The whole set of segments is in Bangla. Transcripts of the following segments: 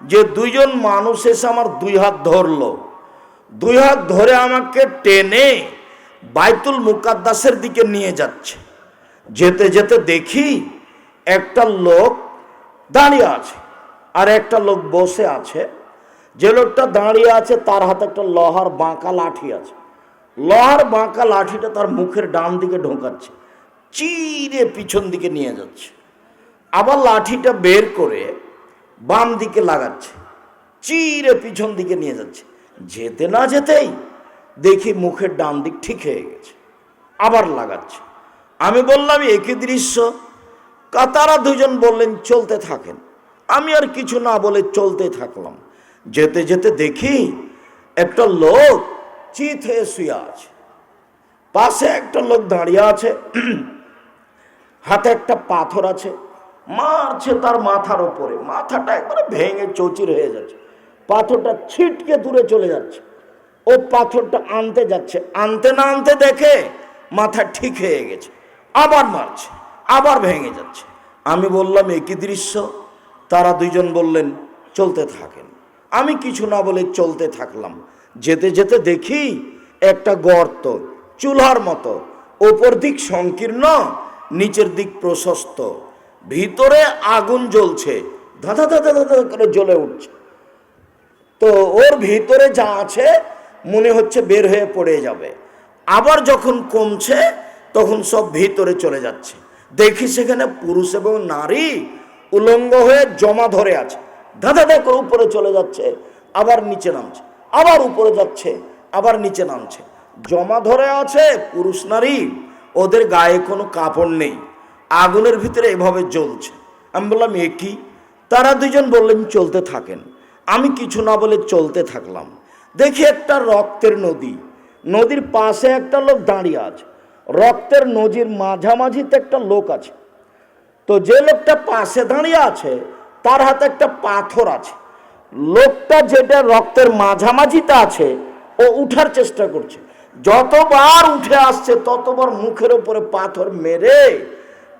যে দুইজন মানুষ এসে আমার দুই হাত ধরলো। দুই হাত ধরে আমাকে টেনে বাইতুল মুকাদ্দাসের দিকে নিয়ে যাচ্ছে। যেতে যেতে দেখি একটা লোক দাঁড়িয়ে আছে আর একটা লোক বসে আছে। যে লোকটা দাঁড়িয়ে আছে তার হাতে একটা লোহার বাঁকা লাঠি আছে। লোহার বাঁকা লাঠিটা তার মুখের ডান দিকে ঢোকাচ্ছে, চিরে পিছন দিকে নিয়ে যাচ্ছে। আবার লাঠিটা বের করে বাম দিকে লাগাচ্ছে, চিরে পিছন দিকে নিয়ে যাচ্ছে। যেতে না যেতেই দেখি মুখের ডান দিক ঠিক হয়ে গেছে, আবার লাগাচ্ছে। আমি বললাম একই দৃশ্য? কাতারা দুজন বললেন, চলতে থাকেন। আমি আর কিছু না বলে চলতে থাকলাম। যেতে যেতে দেখি একটা লোক চিত হয়ে শুয়ে আছে। পাশে একটা লোক দাঁড়িয়ে আছে, হাতে একটা পাথর আছে। মারছে তার মাথার ওপরে মাথাটা একবারে ভেঙে চৌচির হয়ে যাচ্ছে। পাথরটা ছিটকে দূরে চলে যাচ্ছে। ও পাথরটা আনতে যাচ্ছে। আনতে না আনতে দেখে মাথা ঠিক হয়ে গেছে। আবার মারছে, আবার ভেঙে যাচ্ছে। আমি বললাম একই দৃশ্য? তারা দুইজন বললেন, চলতে থাকেন। আমি কিছু না বলে চলতে থাকলাম। যেতে যেতে দেখি একটা গর্ত, চুলার মতো, ওপর দিক সংকীর্ণ, নিচের দিক প্রশস্ত। ভিতরে আগুন জ্বলছে। ধাঁধা ধাঁধা ধাঁধা করে জ্বলে উঠছে। তো ওর ভিতরে যা আছে মনে হচ্ছে বের হয়ে পড়ে যাবে। আবার যখন কমছে, তখন সব ভিতরে চলে যাচ্ছে। দেখি সেখানে পুরুষ এবং নারী উলঙ্গ হয়ে জমা ধরে আছে। ধাঁধা ধা করে উপরে চলে যাচ্ছে, আবার নিচে নামছে, আবার উপরে যাচ্ছে, আবার নিচে নামছে। জমা ধরে আছে পুরুষ নারী, ওদের গায়ে কোনো কাপড় নেই। আগুনের ভিতরে এভাবে জ্বলছে। আমি বললাম, এ কি? তারা দুজন বললেন, চলতে থাকেন। আমি কিছু না বলে চলতে থাকলাম। দেখি একটা রক্তের নদী। নদীর পাশে একটা লোক দাঁড়িয়ে আছে। রক্তের নদীর মাঝামাঝিতে একটা লোক আছে। তো যে লোকটা পাশে দাঁড়িয়ে আছে, তার হাতে একটা পাথর আছে। লোকটা যেটা রক্তের মাঝামাঝিতে আছে, ও উঠার চেষ্টা করছে। যতবার উঠে আসছে, ততবার মুখের উপরে পাথর মেরে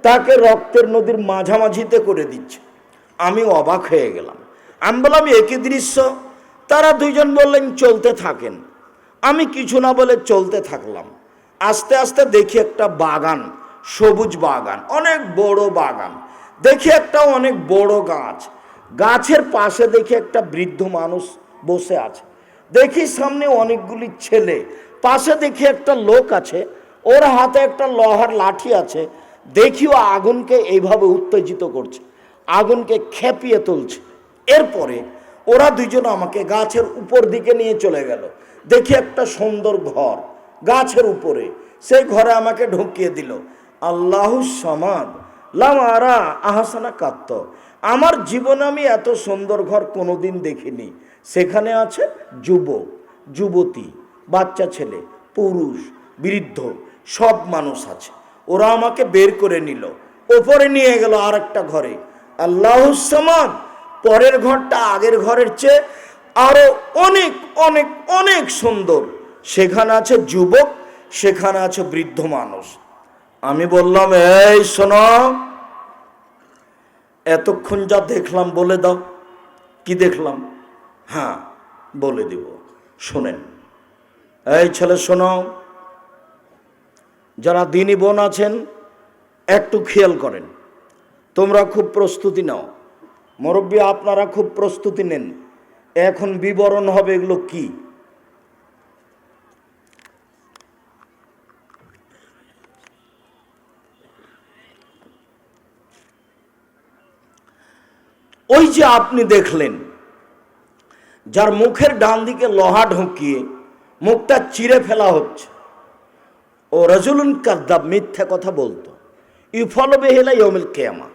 তাকে রক্তের নদীর মাঝামাঝিতে করে দিচ্ছে। আমি অবাক হয়ে গেলাম। আমি বললাম একই দৃশ্য? তারা দুইজন বললেন, চলতে থাকেন। আমি কিছু না বলে চলতে থাকলাম। আস্তে আস্তে দেখি একটা বাগান, সবুজ বাগান, অনেক বড় বাগান। দেখি একটা অনেক বড় গাছ। গাছের পাশে দেখি একটা বৃদ্ধ মানুষ বসে আছে। দেখি সামনে অনেকগুলি ছেলে। পাশে দেখি একটা লোক আছে। ওর হাতে একটা লোহার লাঠি আছে। দেখি ও আগুনকে এইভাবে উত্তেজিত করছে, আগুনকে খেপিয়ে তুলছে। এরপরে ওরা দুজন আমাকে গাছের উপর দিকে নিয়ে চলে গেল। দেখি একটা সুন্দর ঘর, গাছের উপরে। সেই ঘরে আমাকে ঢুকিয়ে দিল। আল্লাহ সমাদ লামারা আহাসানা কাত্ত। আমার জীবনে আমি এত সুন্দর ঘর কোনোদিন দেখিনি। সেখানে আছে যুবক, যুবতী, বাচ্চা ছেলে, পুরুষ, বৃদ্ধ, সব মানুষ আছে। ওরা আমাকে বের করে নিল। ওপরে নিয়ে গেল আর একটা ঘরে। আল্লাহ সমান পরের ঘরটা আগের ঘরের চেয়ে আরও অনেক অনেক অনেক সুন্দর। সেখানে আছে যুবক, সেখানে আছে বৃদ্ধ মানুষ। আমি বললাম, এই শোনো, এতক্ষণ যা দেখলাম বলে দাও। কি দেখলাম? হ্যাঁ বলে দিব। শোনেন। এই ছেলে, শোনো যারা দিনী বোন আছেন, একটু খেয়াল করেন। তোমরা খুব প্রস্তুতি নাও। মুরব্বী, আপনারা খুব প্রস্তুতি নেন। এখন বিবরণ হবে এগুলো কি? ওই যে আপনি দেখলেন, যার মুখের ডান দিকে লোহা ঢুকিয়ে মুখটা চিরে ফেলা হচ্ছে। ও রজুলুন কাদ্দাব, মিথ্যা কথা বলতো। ইফল বেহেলা ইয়মিল কেয়ামা।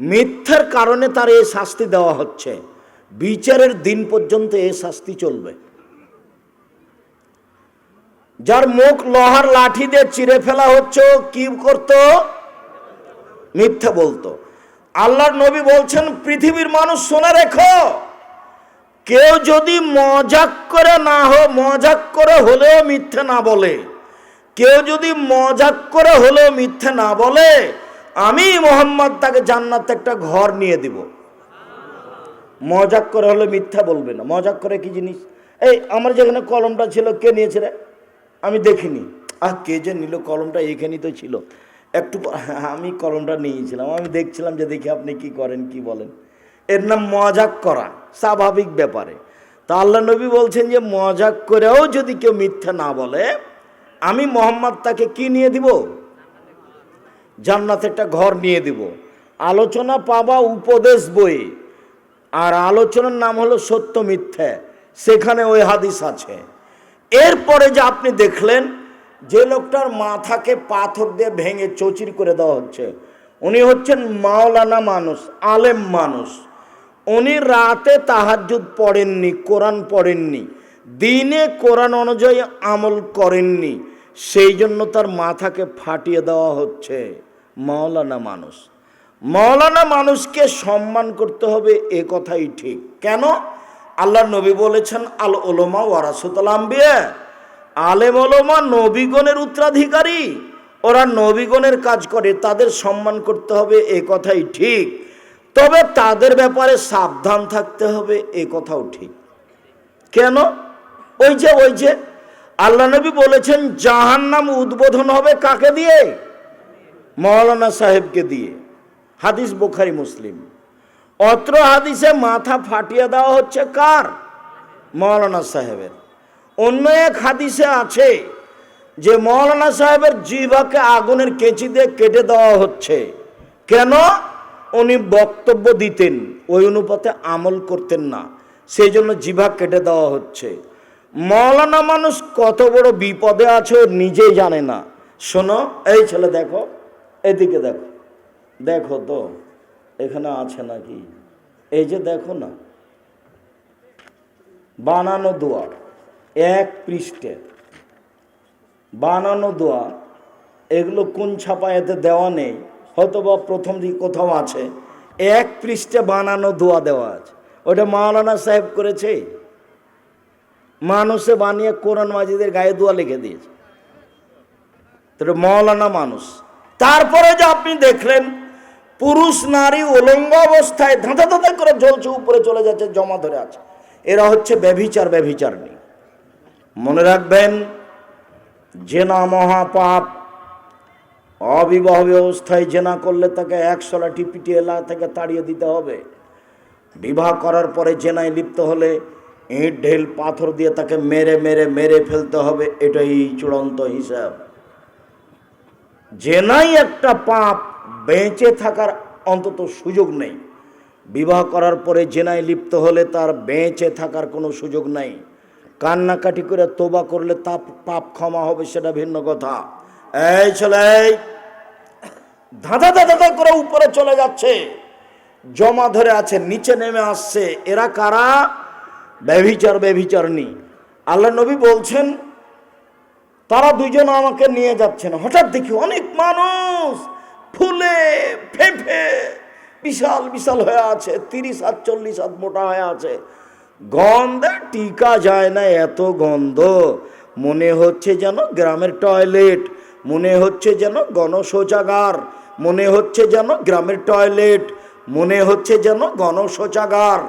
মিথ্যার কারণে তার এই শাস্তি দেওয়া হচ্ছে। বিচারের দিন পর্যন্ত এই শাস্তি চলবে। যার মুখ লোহার লাঠি দিয়ে চিরে ফেলা হচ্ছে কি করতো? মিথ্যা বলতো। আল্লাহর নবী বলছেন, পৃথিবীর মানুষ শোনা রেখো। কেউ যদি মজাক করে না হো, মজাক করে হলেও মিথ্যে না বলে। কেউ যদি মজাক করে হলেও মিথ্যে না বলে, আমি মোহাম্মদ তাকে জান্নাতে একটা ঘর নিয়ে দিব। মজাক করে হলে মিথ্যা বলবে না। মজাক করে কি জিনিস? এই আমার যেখানে কলমটা ছিল, কে নিয়েছে রে? আমি দেখিনি। আহ, কে যে নিল কলমটা? এখানেই তো ছিল। একটু আমি কলমটা নিয়েছিলাম। আমি দেখছিলাম যে দেখি আপনি কি করেন, কি বলেন। এর নাম মজাক করা, স্বাভাবিক ব্যাপারে। তা আল্লাহ নবী বলছেন যে, মজাক করেও যদি কেউ মিথ্যা না বলে আমি মোহাম্মদ তাকে কি নিয়ে দিব? জান্নাতে একটা ঘর নিয়ে দিব। আলোচনা পাবা উপদেশ বই। আর আলোচনার নাম হলো সত্য মিথ্যা। সেখানে ওই হাদিস আছে। এরপরে যে আপনি দেখলেন, যে লোকটার মাথাকে পাথর দিয়ে ভেঙে চচির করে দেওয়া হচ্ছে। উনি হচ্ছেন মাওলানা মানুষ, আলেম মানুষ। উনি রাতে তাহাজ্জুদ পড়েননি, কোরআন পড়েননি। দিনে কোরআন অনুযায়ী আমল করেননি, সেই জন্য তার মাথাকে ফাটিয়ে দেওয়া হচ্ছে মাওলানা মানুষ। মাওলানা মানুষকে সম্মান করতে হবে, এ কথাই ঠিক। কেন? আল্লাহ নবী বলেছেন, আল ওলমা ওয়ারাসুতাল আলেম ওলোমা নবীগণের উত্তরাধিকারী, ওরা নবীগণের কাজ করে, তাদের সম্মান করতে হবে, এ কথাই ঠিক। তবে তাদের ব্যাপারে সাবধান থাকতে হবে, এ কথাও ঠিক। কেন? ওই যে ওই যে। আল্লাহ নবী বলেছেন জাহান নাম উদ্বোধন হবে কাকে দিয়ে? মৌলানা সাহেবকে দিয়ে। হাদিস বোখারি, মুসলিম। অত্র হাদিসে মাথা ফাটিয়ে দেওয়া হচ্ছে কার? মৌলানা সাহেবের। অন্য এক হাদিসে আছে যে, মৌলানা সাহেবের জিভাকে আগুনের কেঁচি দিয়ে কেটে দেওয়া হচ্ছে। কেন? উনি বক্তব্য দিতেন, ওই অনুপাতে আমল করতেন না। সেই জন্য জিভা কেটে দেওয়া হচ্ছে। মৌলানা মানুষ কত বড় বিপদে আছে নিজেই জানে না। শোনো, এই ছেলে দেখো, এদিকে দেখো। দেখো তো, এখানে আছে নাকি? এই যে দেখো না, বানানো দোয়া, এক পৃষ্ঠে। বানানো দোয়া, এগুলো কোন ছাপায়াতে দেওয়া নেই হয়তো বা প্রথম দিকে কোথাও আছে। এক পৃষ্ঠে বানানো দোয়া দেওয়া আছে। ওটা মাওলানা সাহেব করেছে? মানুষে বানিয়ে কোরআন মাজিদের গায়ে দোয়া লিখে দিয়েছে। তো মৌলানা মানুষ। তারপরে যে আপনি দেখলেন, পুরুষ, নারী উলঙ্গ অবস্থায় ধাঁধা ধাঁধা করে জ্বলছে, উপরে চলে যাচ্ছে, জমা ধরে আছে। এরা হচ্ছে ব্যভিচার ব্যভিচার নেই মনে রাখবেন, জেনা মহাপাপ, অবিবাহ ব্যবস্থায় জেনা করলে তাকে একশো লাঠি পিটিয়ে এলা থেকে তাড়িয়ে দিতে হবে। বিবাহ করার পরে জেনায় লিপ্ত হলে ইট, ঢেল, পাথর দিয়ে তাকে মেরে মেরে মেরে ফেলতে হবে, এটাই চূড়ান্ত হিসাব। জেনাই একটা পাপ, বেঁচে থাকার অন্তত সুযোগ নেই। বিবাহ করার পরে জেনায় লিপ্ত হলে তার বেঁচে থাকার কোনো সুযোগ নাই। কান্নাকাটি করে তোবা করলে তা পাপ ক্ষমা হবে, সেটা ভিন্ন কথা। এই ছেলে, ধাঁধা ধাঁধা ধাঁধা করে উপরে চলে যাচ্ছে। জমা ধরে আছে, নিচে নেমে আসছে। এরা কারা? ব্যভিচার, ব্যভিচারণী। আল্লাহ নবী বলছেন, তারা দুজন আমাকে নিয়ে যাচ্ছেন হঠাৎ দেখি অনেক মানুষ ফুলে, ফেঁপে, বিশাল বিশাল হয়ে আছে, তিরিশ হাত চল্লিশ হাত মোটা হয়ে আছে। গন্ধে টিকা যায় না এত গন্ধ। মনে হচ্ছে যেন গ্রামের টয়লেট, মনে হচ্ছে যেন গণশৌচাগার, মনে হচ্ছে যেন গ্রামের টয়লেট, মনে হচ্ছে যেন গণশৌচাগার।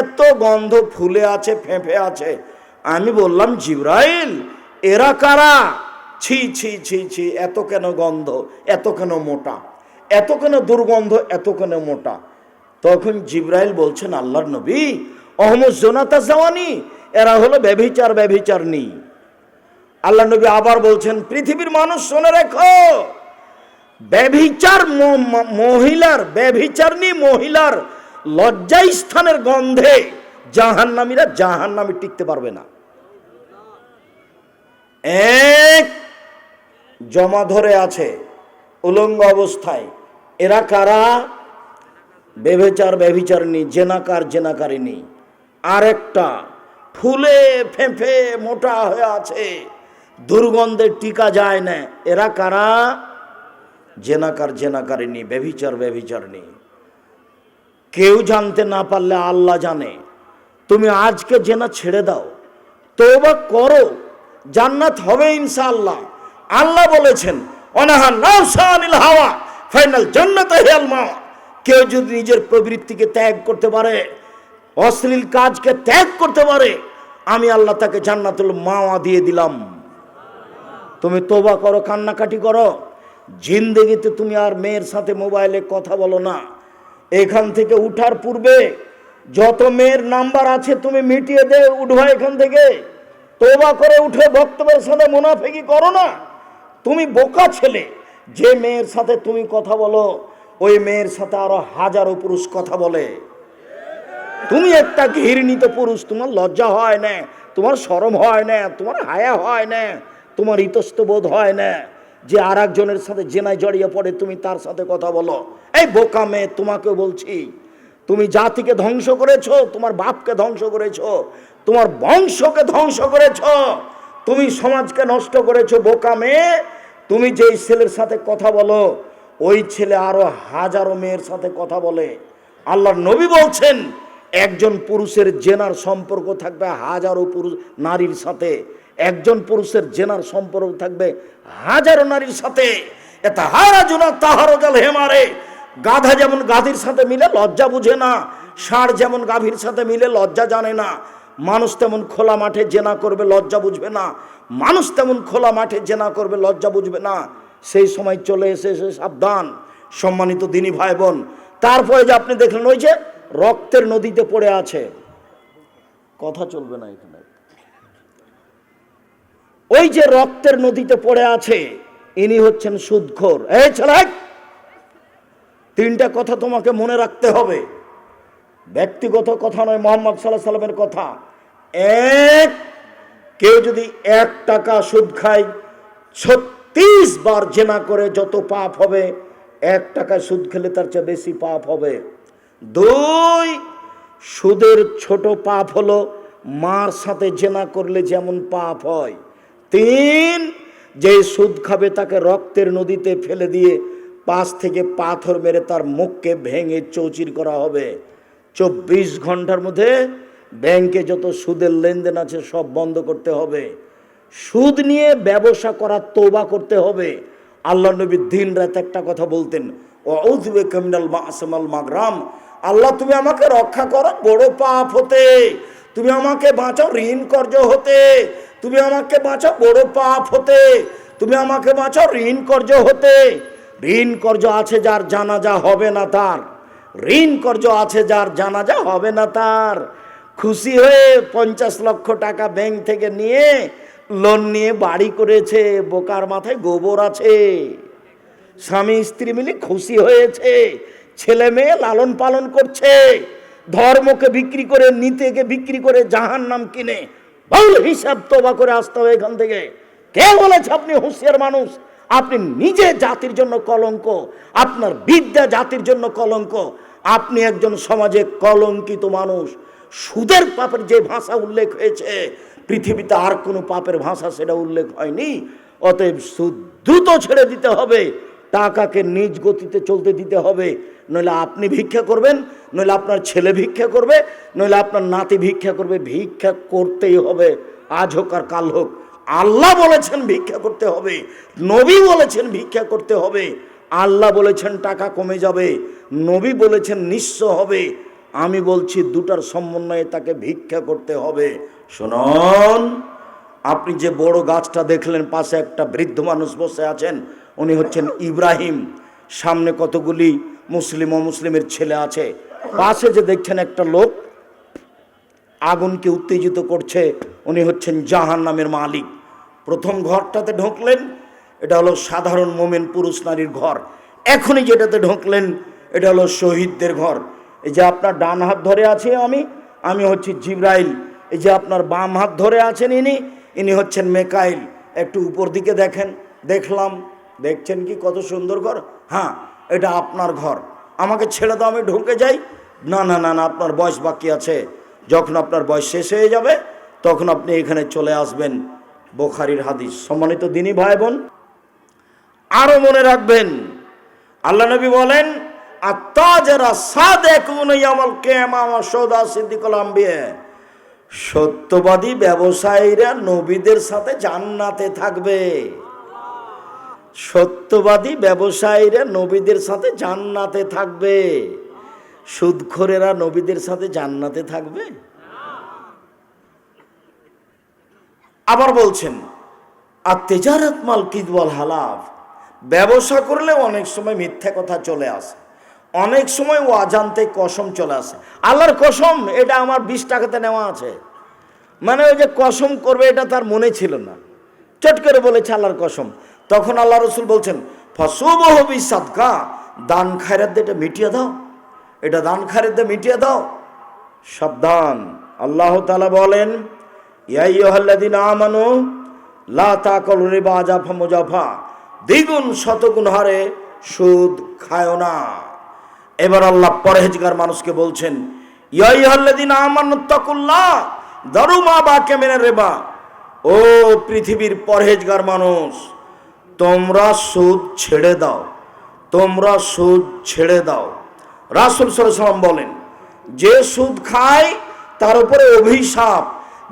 এত গন্ধ ফুলে আছে, ফেঁপে আছে। আমি বললাম, জিব্রাইল, এরা কারা? ছি ছি ছি ছি, এত কেন গন্ধ, এত কেন মোটা, এত কেন দুর্গন্ধ, এত কেন মোটা। তখন জিব্রাইল বলছেন, আল্লাহর নবী অহমদ জোনাতা জাওয়ানি, এরা হলো ব্যভিচার ব্যভিচার নি আল্লাহ নবী আবার বলছেন, পৃথিবীর মানুষ শুনে রেখো, ব্যভিচার মহিলার ব্যভিচারনি মহিলার লজ্জাই স্থানের গন্ধে জাহান্নামীরা জাহান্নামী টিকতে পারবে না। এক জমা ধরে আছে উলঙ্গ অবস্থায়। এরা কারা? বেবেচার ব্যভিচারিণী, জেনাকার জেনাকারিনী আরেকটা ফুলে ফেঁপে মোটা হয়ে আছে, দুর্গন্ধে টিকা যায় না। এরা কারা? জেনাকার জেনাকারিনী ব্যভিচার, ব্যভিচারিণী। কেউ জানতে না পারলে আল্লাহ জানে। তুমি আজকে জেনা ছেড়ে দাও। তোবা করো। জান্নাত হবে ইনশাআল্লাহ। আল্লাহ বলেছেন অনাহা হাওয়া, ফাইনাল মাওয়া। কেউ যদি নিজের প্রবৃত্তিকে ত্যাগ করতে পারে, অশ্লীল কাজকে ত্যাগ করতে পারে, আমি আল্লাহ তাকে জান্নাতুল মাওয়া দিয়ে দিলাম। তুমি তোবা করো, কান্নাকাটি করো। জিন্দেগিতে তুমি আর মেয়ের সাথে মোবাইলে কথা বলো না। এখান থেকে উঠার পূর্বে যত মেয়ের নাম্বার আছে তুমি মিটিয়ে দে, উঠবা এখান থেকে। তোবা করে উঠে বক্তব্যের সাথে মুনাফেকি করো না। তুমি বোকা ছেলে। যে মেয়ের সাথে তুমি কথা বলো, ওই মেয়ের সাথে আরও হাজারো পুরুষ কথা বলে। তুমি একটা ঘৃণিত পুরুষ, তোমার লজ্জা হয় না, তোমার শরম হয় না, তোমার হায়া হয় না, তোমার ইতস্ত বোধ হয় না। যে আর একজনের সাথে জেনায় জড়িয়ে পড়ে, তুমি তার সাথে কথা বলো। এই বোকা মেয়ে তোমাকে বলছি, তুমি জাতিকে ধ্বংস করেছ, তোমার বাপকে ধ্বংস করেছ, তোমার বংশকে ধ্বংস করেছ, তুমি সমাজকে নষ্ট করেছ, বোকা মেয়ে। তুমি যেই ছেলের সাথে কথা বলো, ওই ছেলে আরও হাজারো মেয়ের সাথে কথা বলে। আল্লাহর নবী বলছেন, একজন পুরুষের জেনার সম্পর্ক থাকবে হাজারো পুরুষ নারীর সাথে। একজন পুরুষের জেনার সম্পর্ক থাকবে হাজারো নারীর সাথে। এটা হারা জোনা তাহারো হেমারে গাধা যেমন গাধির সাথে মিলে লজ্জা বুঝে না, ষাঁড় যেমন গাভীর সাথে মিলে লজ্জা জানে না। মানুষ তেমন খোলা মাঠে জেনা করবে লজ্জা বুঝবে না। মানুষ তেমন খোলা মাঠে জেনা করবে লজ্জা বুঝবে না। সেই সময় চলে এসেছে সাবধান, সম্মানিত দিনী ভাই বোন তারপরে যে আপনি দেখলেন ওই যে রক্তের নদীতে পড়ে আছে। কথা চলবে না এখানে। ওই যে রক্তের নদীতে পড়ে আছে, ইনি হচ্ছেন সুদখোর। এই ছেলে, তিনটা কথা তোমাকে মনে রাখতে হবে। ব্যক্তিগত কথা নয়, মোহাম্মদ সাল্লাহ সাল্লামের কথা। এক, কেউ যদি এক টাকা সুদ খায়, ছত্রিশ বার জেনা করে যত পাপ হবে, এক টাকা সুদ খেলে তার চেয়ে বেশি পাপ হবে। দুই, সুদের ছোট পাপ হলো মার সাথে জেনা করলে যেমন পাপ হয়। তিন যে সুদ খাবে তাকে রক্তের নদীতে ফেলে দিয়ে পাশ থেকে পাথর মেরে তার মুখকে ভেঙে চৌচির করা হবে। চব্বিশ ঘণ্টার মধ্যে ব্যাংকে যত সুদের লেনদেন আছে সব বন্ধ করতে হবে। সুদ নিয়ে ব্যবসা করার তোবা করতে হবে। আল্লাহ নবী দিন রাত একটা কথা বলতেন ও কমিনাল মাসমাল মাগরাম। আল্লাহ, তুমি আমাকে রক্ষা করো, বড় পাপ হতে। তুমি আমাকে বাঁচাও, ঋণ কর্য হতে। তুমি আমাকে বাঁচাও, বড় পাপ হতে। তুমি আমাকে বাঁচাও, ঋণ কর্য হতে। ঋণ কর্য আছে যার জানাজা হবে না তার। ঋণ কর্য আছে যার জানাজা হবে না তার। খুশি হয়ে পঞ্চাশ লক্ষ টাকা ব্যাংক থেকে নিয়ে লোন নিয়ে বাড়ি করেছে, বোকার মাথায় গোবর আছে। স্বামী স্ত্রী মিলে খুশি হয়েছে, ছেলে মেয়ে লালন পালন করছে। ধর্মকে বিক্রি করে, নীতিকে বিক্রি করে জাহান নাম কিনে ভুল হিসাব তোবা করে আসতে হবে এখান থেকে। কে বলেছে, আপনি হুঁশিয়ার মানুষ। আপনি নিজে জাতির জন্য কলঙ্ক। আপনার বিদ্যা জাতির জন্য কলঙ্ক। আপনি একজন সমাজে কলঙ্কিত মানুষ। সুদের পাপের যে ভাষা উল্লেখ হয়েছে, পৃথিবীতে আর কোনো পাপের ভাষা সেটা উল্লেখ হয়নি। অতএব সুদ দ্রুত ছেড়ে দিতে হবে। টাকাকে নিজ গতিতে চলতে দিতে হবে। নইলে আপনি ভিক্ষা করবেন, নইলে আপনার ছেলে ভিক্ষা করবে, নইলে আপনার নাতি ভিক্ষা করবে, ভিক্ষা করতেই হবে। আজ হোক আর কাল হোক। আল্লাহ বলেছেন ভিক্ষা করতে হবে, নবী বলেছেন ভিক্ষা করতে হবে। আল্লাহ বলেছেন টাকা কমে যাবে, নবী বলেছেন নিঃস্ব হবে। আমি বলছি দুটার সমন্বয়ে তাকে ভিক্ষা করতে হবে। শুনুন, আপনি যে বড় গাছটা দেখলেন, পাশে একটা বৃদ্ধ মানুষ বসে আছেন, উনি হচ্ছেন ইব্রাহিম। সামনে কতগুলি মুসলিম ও মুসলিমের ছেলে আছে। পাশে যে দেখছেন একটা লোক, আগুনকে উত্তেজিত করছে, উনি হচ্ছেন জাহান নামের মালিক। প্রথম ঘরটাতে ঢুকলেন, এটা হলো সাধারণ মোমেন পুরুষ নারীর ঘর। এখনই যেটাতে ঢুকলেন, এটা হলো শহীদদের ঘর। এই যে আপনার ডান হাত ধরে আছে আমি আমি হচ্ছি জিব্রাইল। এই যে আপনার বাম হাত ধরে আছেন ইনি ইনি হচ্ছেন মেকাইল। একটু উপর দিকে দেখেন, দেখলাম, দেখছেন কি কত সুন্দর ঘর? হ্যাঁ এটা আপনার ঘর। আমাকে ছেড়ে দাও, আমি ঢুকে যাই। না না না না, আপনার বয়স বাকি আছে। যখন আপনার বয়স শেষ হয়ে যাবে, তখন আপনি এখানে চলে আসবেন। বোখারির হাদিস। সম্মানিত দিনী ভাই বোন আরও মনে রাখবেন, আল্লাহ নবী বলেন আত্মাজারা সাদেক আমল কেমা সৌদা সত্যবাদী ব্যবসায়ীরা নবীদের সাথে জান্নাতে থাকবে। সত্যবাদী ব্যবসায়ীরা নবীদের সাথে জান্নাতে থাকবে। সুদখোরেরা নবীদের সাথে জান্নাতে থাকবে। আবার বলছেন, আর তেজারত মাল কিদওয়াল হালাফ? ব্যবসা করলে অনেক সময় মিথ্যা কথা চলে আসে। অনেক সময় ও অজান্তে কসম চলে আসে। আল্লাহর কসম, এটা আমার বিশ টাকাতে নেওয়া আছে। মানে ওই যে কসম করবে, এটা তার মনে ছিল না। চট করে বলেছে আল্লাহর কসম। তখন আল্লাহ রসুল বলছেন ফসুবহবি সাদকা দান খায়রাত এটা মিটিয়ে দাও। এটা দান খায়রাত মিটিয়ে দাও। সাবধান। আল্লাহ তালা বলেন ইয়াইয়ুহাল্লাযীনা আমানু, লা তাকুলু রিবা জাফা মুজাফা, দ্বিগুণ শতগুণ হারে সুদ খায় না। এবার আল্লাহ পরহেজগার মানুষকে বলছেন ইয়াইয়ুহাল্লাযীনা আমানু তাকুল্লাহ দারু মা বাকে মেনে রেবা। ও পৃথিবীর পরহেজগার মানুষ তোমরা সুদ ছেড়ে দাও। তোমরা সুদ ছেড়ে দাও। রাসুল সাল্লাম বলেন, যে সুদ খায়, তার উপরে অভিশাপ।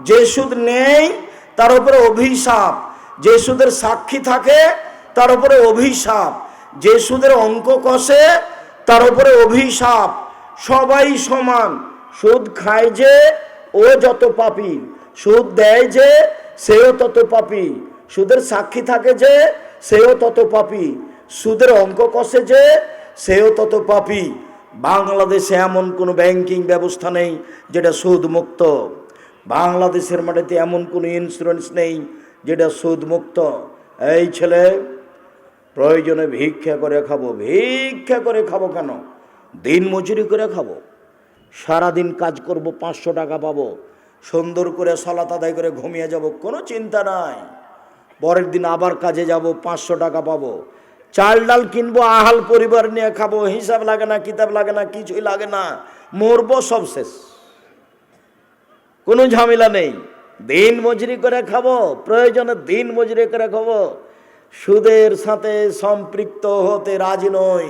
যে সুদ নেই তার উপরে অভিশাপ। যে সুদের সাক্ষী থাকে, তার উপরে অভিশাপ। যে সুদের অঙ্ক কষে, তার উপরে অভিশাপ। সবাই সমান। সুদ খায় যে, ও যত পাপি। সুদ দেয় যে, সেও তত পাপি। সুদের সাক্ষী থাকে যে সেও তত পাপি। সুদের অঙ্ক কষে যে, সেও তত পাপি। বাংলাদেশে এমন কোনো ব্যাংকিং ব্যবস্থা নেই যেটা সুদ মুক্ত বাংলাদেশের মাটিতে এমন কোনো ইন্স্যুরেন্স নেই যেটা সুদ মুক্ত এই ছেলে, প্রয়োজনে ভিক্ষা করে খাব। ভিক্ষা করে খাব কেন? দিন মজুরি করে খাব। সারাদিন কাজ করব, পাঁচশো টাকা পাবো। সুন্দর করে সলাত আদায় করে ঘুমিয়ে যাব, কোনো চিন্তা নাই। পরের দিন আবার কাজে যাব, পাঁচশো টাকা পাবো। চাল ডাল কিনবো, আহাল পরিবার নিয়ে খাব, হিসাব লাগে না, কিতাব লাগে না, কিছুই লাগে না, মরবো সব শেষ। কোনো ঝামেলা নেই। দিন মজুরি করে খাব, প্রয়োজনে দিন মজুরি করে খাব। সুদের সাথে সম্পৃক্ত হতে রাজি নই।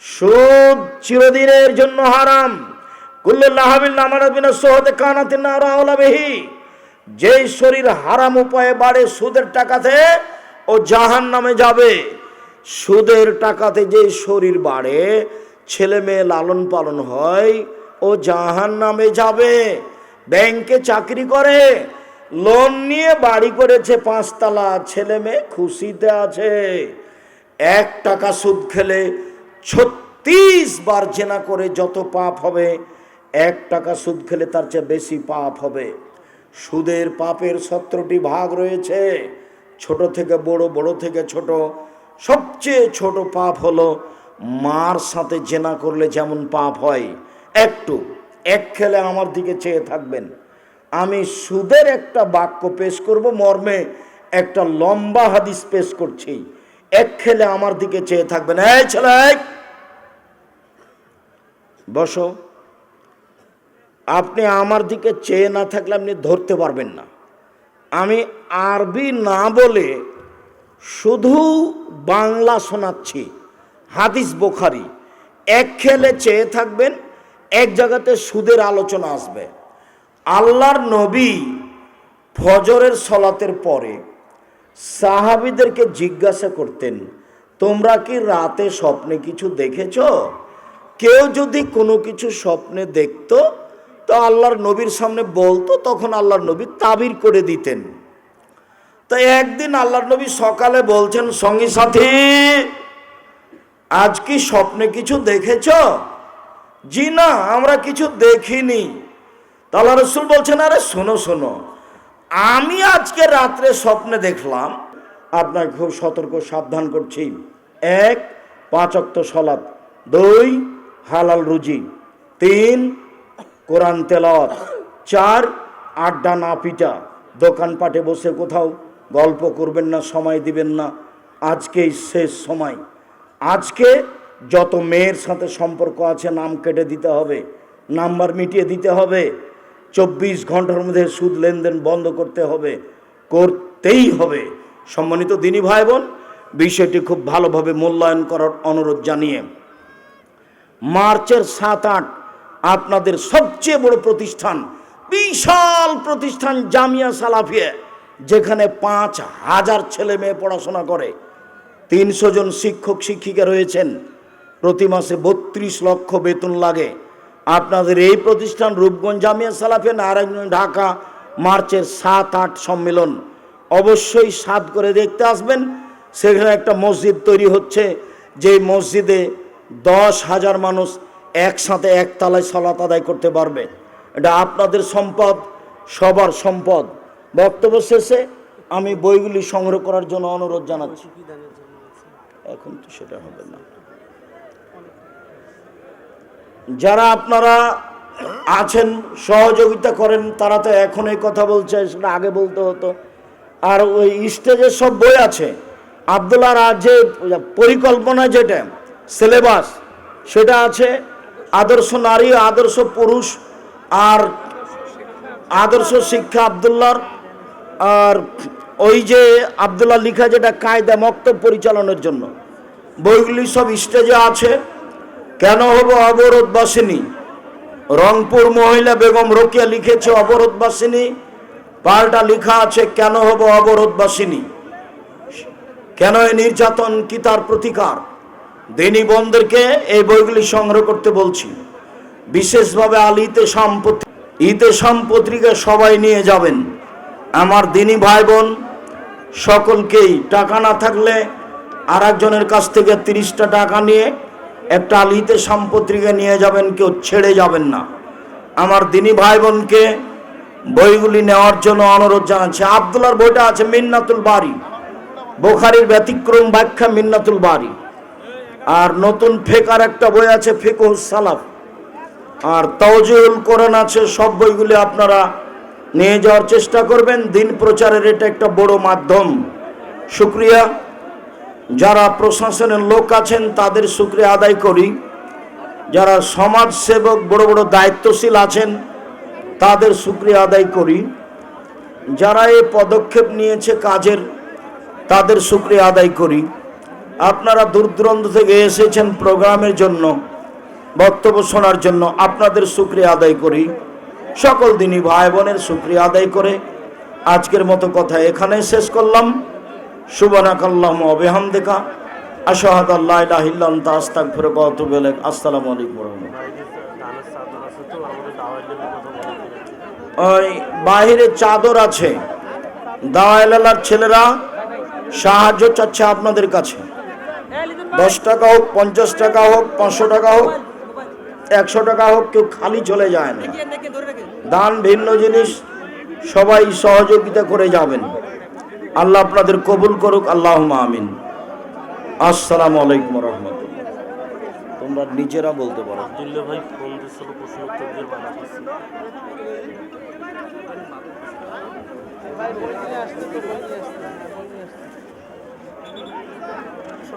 সুদ চিরদিনের জন্য হারাম। নামারাবিনা সোহতে কানাতে না রাহলাবেহি যেই শরীর হারাম উপায়ে বাড়ে, সুদের টাকাতে ও জাহান নামে যাবে। সুদের টাকাতে যে শরীর বাড়ে, ছেলে মেয়ে লালন পালন হয়, ও জাহান নামে যাবে। ব্যাংকে চাকরি করে, লোন নিয়ে বাড়ি করেছে পাঁচতলা, ছেলে মেয়ে খুশিতে আছে। এক টাকা সুদ খেলে ছত্রিশ বার জেনা করে যত পাপ হবে, এক টাকা সুদ খেলে তার চেয়ে বেশি পাপ হবে। সুদের পাপের সতেরোটি ভাগ রয়েছে। ছোট থেকে বড় বড় থেকে ছোট। সবচেয়ে ছোট পাপ হলো মার সাথে জেনা করলে যেমন পাপ হয়। একটু, এক খেলে আমার দিকে চেয়ে থাকবেন। আমি সুদের একটা বাক্য পেশ করব, মর্মে একটা লম্বা হাদিস পেশ করছি। এক খেলে আমার দিকে চেয়ে থাকবেন। এই ছেলে বসো। আপনি আমার দিকে চেয়ে না থাকলে আপনি ধরতে পারবেন না। আমি আরবি না বলে শুধু বাংলা শোনাচ্ছি। হাদিস বোখারি। এক খেলে চেয়ে থাকবেন, এক জায়গাতে সুদের আলোচনা আসবে। আল্লাহর নবী ফজরের সলাতের পরে সাহাবিদেরকে জিজ্ঞাসা করতেন, তোমরা কি রাতে স্বপ্নে কিছু দেখেছ? কেউ যদি কোনো কিছু স্বপ্নে দেখতো তো আল্লাহর নবীর সামনে বলতো, তখন আল্লাহর নবী তাবির করে দিতেন। তাই একদিন আল্লাহর নবী সকালে বলছেন, সঙ্গী সাথী, আজ কি স্বপ্নে কিছু দেখেছ? জি না, আমরা কিছু দেখিনি। তাল্লা রসুল বলছেন, আরে শোনো শোনো, আমি আজকে রাত্রে স্বপ্নে দেখলাম আপনাকে খুব সতর্ক, সাবধান করছি। এক, পাঁচ অক্ত সলাৎ। দুই, হালাল রুজি। তিন কোরআন তেলাওয়াত। চার, আড্ডা না পিটা। দোকানপাটে বসে কোথাও গল্প করবেন না, সময় দিবেন না। আজকেই শেষ সময়। আজকে যত মেয়ের সাথে সম্পর্ক আছে, নাম কেটে দিতে হবে, নাম্বার মিটিয়ে দিতে হবে, চব্বিশ ঘণ্টার মধ্যে সুদ লেনদেন বন্ধ করতে হবে, করতেই হবে। সম্মানিত দিনী ভাই বোন বিষয়টি খুব ভালোভাবে মূল্যায়ন করার অনুরোধ জানিয়ে। মার্চের সাত, আট আপনাদের সবচেয়ে বড় প্রতিষ্ঠান, বিশাল প্রতিষ্ঠান জামিয়া সালাফিয়া, যেখানে পাঁচ হাজার ছেলে মেয়ে পড়াশোনা করে। তিনশো জন শিক্ষক, শিক্ষিকা রয়েছেন। প্রতি মাসে বত্রিশ লক্ষ বেতন লাগে। আপনাদের এই প্রতিষ্ঠান রূপগঞ্জ জামিয়া সালাফে নারায়ণগঞ্জ, ঢাকা, মার্চের সাত আট সম্মেলন। অবশ্যই সাত করে দেখতে আসবেন। সেখানে একটা মসজিদ তৈরি হচ্ছে। যেই মসজিদে দশ হাজার মানুষ একসাথে একতলায় সলাত আদায় করতে পারবে। এটা আপনাদের সম্পদ, সবার সম্পদ। বক্তব্য শেষে আমি বইগুলি সংগ্রহ করার জন্য অনুরোধ জানাচ্ছি। এখন তো সেটা হবে না। যারা আপনারা আছেন, সহযোগিতা করেন, তারা তো এখন এই কথা বলছে, সেটা আগে বলতে হতো। আর ওই স্টেজের সব বই আছে। আবদুল্লাহ রাজ যে পরিকল্পনা যেটা, সিলেবাস, সেটা আছে। আদর্শ নারী, আদর্শ পুরুষ আর আদর্শ শিক্ষা আবদুল্লাহর। আর ওই যে আবদুল্লাহ লিখা যেটা, কায়দা মক্তব পরিচালনার জন্য। বইগুলি সব স্টেজে আছে। কেন হব অবরোধবাসিনী? রংপুর মহিলা বেগম রোকিয়া লিখেছে অবরোধবাসিনী। পাল্টা লেখা আছে, কেন হব অবরোধবাসিনী? কেন এই নির্যাতন কি তার প্রতিকার? দিনী বোনদেরকে এই বইগুলি সংগ্রহ করতে বলছি। বিশেষভাবে আলিতে সম্পত্তি ইতে সম্পত্রিকা সবাই নিয়ে যাবেন। আমার দিনী ভাই বোন সকলকেই টাকা না থাকলে আর একজনের কাছ থেকে তিরিশটা টাকা নিয়ে একটা আলিতে সম্পত্রিকা নিয়ে যাবেন, কেউ ছেড়ে যাবেন না। আমার দিনী ভাই বোনকে বইগুলি নেওয়ার জন্য অনুরোধ জানাচ্ছি। আবদুল্লার বইটা আছে মিন্নাতুল বাড়ি বোখারির ব্যতিক্রম ব্যাখ্যা মিন্নাতুল বাড়ি আর নতুন ফেকার একটা বই আছে ফিকুহ সালাফ। আর তওজিউল কোরআন আছে, সব বইগুলি আপনারা নিয়ে যাওয়ার চেষ্টা করবেন। দিন প্রচারের এটা একটা বড় মাধ্যম। শুক্রিয়া। যারা প্রশাসনের লোক আছেন, তাদের শুক্রিয়া আদায় করি। যারা সমাজ সেবক বড় বড় দায়িত্বশীল আছেন, তাদের শুক্রিয়া আদায় করি। যারা এই পদক্ষেপ নিয়েছে কাজের, তাদের শুক্রিয়া আদায় করি। আপনারা দূর দূরান্ত থেকে এসেছেন প্রোগ্রামের জন্য, বক্তব্য শোনার জন্য, আপনাদের শুক্রিয়া আদায় করি। সকল দিনই ভাই বোনের শুক্রিয়া আদায় করে। আজকের মতো কথা এখানে শেষ করলাম। সুবানাকাল্লাহ অবেহামদেকা আশাহাদ আল্লাহ ইলাহিল্লাহ আস্তাগফিরুকা ওয়া আতুবু ইলাইক। আসসালামু আলাইকুম ওই বাহিরে চাদর আছে। দাওয়াইলার ছেলেরা সাহায্য চাচ্ছে আপনাদের কাছে। দশ টাকা হোক পঞ্চাশ টাকা হোক পাঁচশো টাকা হোক একশো টাকা হোক কেউ খালি চলে যায় না। দান ভিন্ন জিনিস সবাই সহযোগিতা করে যাবেন। আল্লাহ আপনাদের কবুল করুক আল্লাহ আমিন। আসসালামু আলাইকুম রহমতুল্লাহ। তোমরা নিজেরা বলতে পারো। ভাই ফোন দিছিল প্রশ্ন উত্তর দিয়ে বাধা একশো